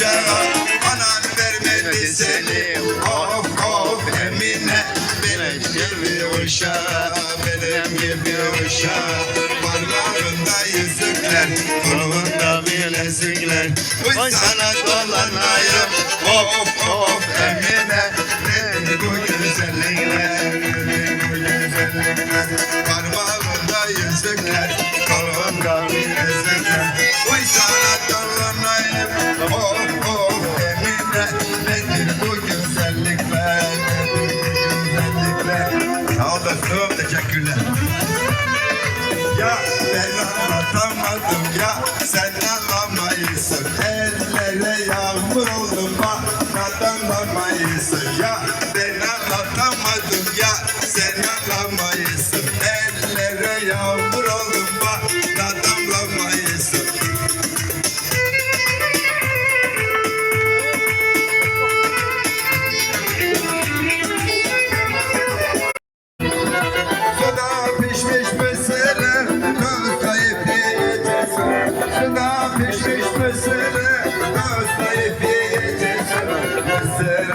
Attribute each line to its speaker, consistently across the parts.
Speaker 1: uşağa Anan vermedi seni. Of of Emine Benim gibi uşağa Benim gibi uşağa Parmağında yüzükler Kolunda bilezikler Uy sana dolanayım. Of of Emine Benim bu güzellikler Benim bu güzellikler. Parmağında yüzükler Olasın teşekkürler. Ya ben anlatamadım ya sen anlamayısın. Ellere yağmur oldum bak anlamayısın. Ya ben anlatamadım ya sen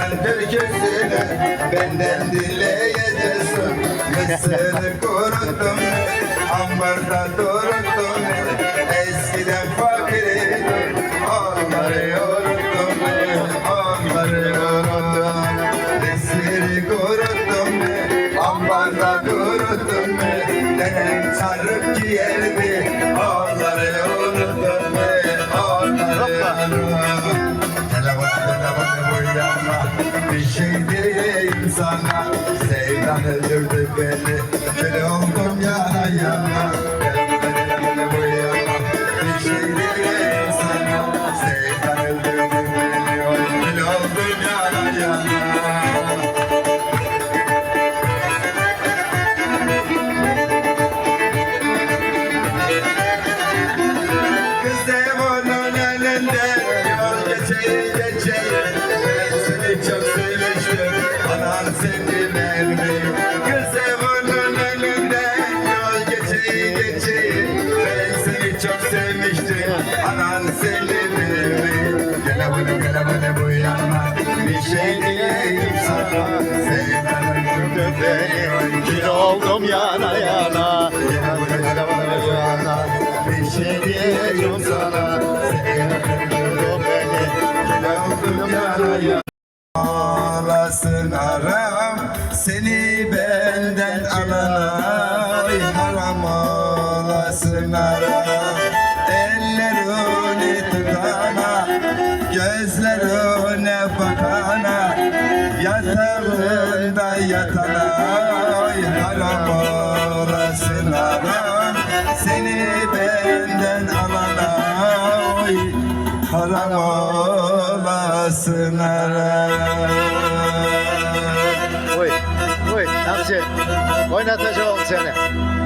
Speaker 1: Mısırın türküsünü Benden dileyeceksin Mısırı kuruttum Ambarda duruttum Bir şey diyeyim sana Sevdan öldürdü beni Kül oldum yana yana Telefon uyanma Bir şey diyeyim sana Sevdan öldürdü beni kül oldum yana yana Kız onun elinde yol geçeyi geçeyi onun elinde yol geçeyi geçeyi Ben seni çok sevmiştim anan seni vermeyim Gele bunu gele bunu bu yanma bir şey diyeyim sana. Sevdan öldürdü beni
Speaker 2: Kül oldum yana yana.
Speaker 1: Gele bunu gele bunu bu yana bir şey diyeyim sana.
Speaker 2: Vurdun beni
Speaker 1: Yandım yaraya Ağlasın aram Seni benden alana haram ağlasın aram Ellerini tutana Gözlerine bakana Yatağında yatana haram ağlasın aram Seni benden alana haram olasın aram
Speaker 2: છે. કોઈને થશે ઓમ છે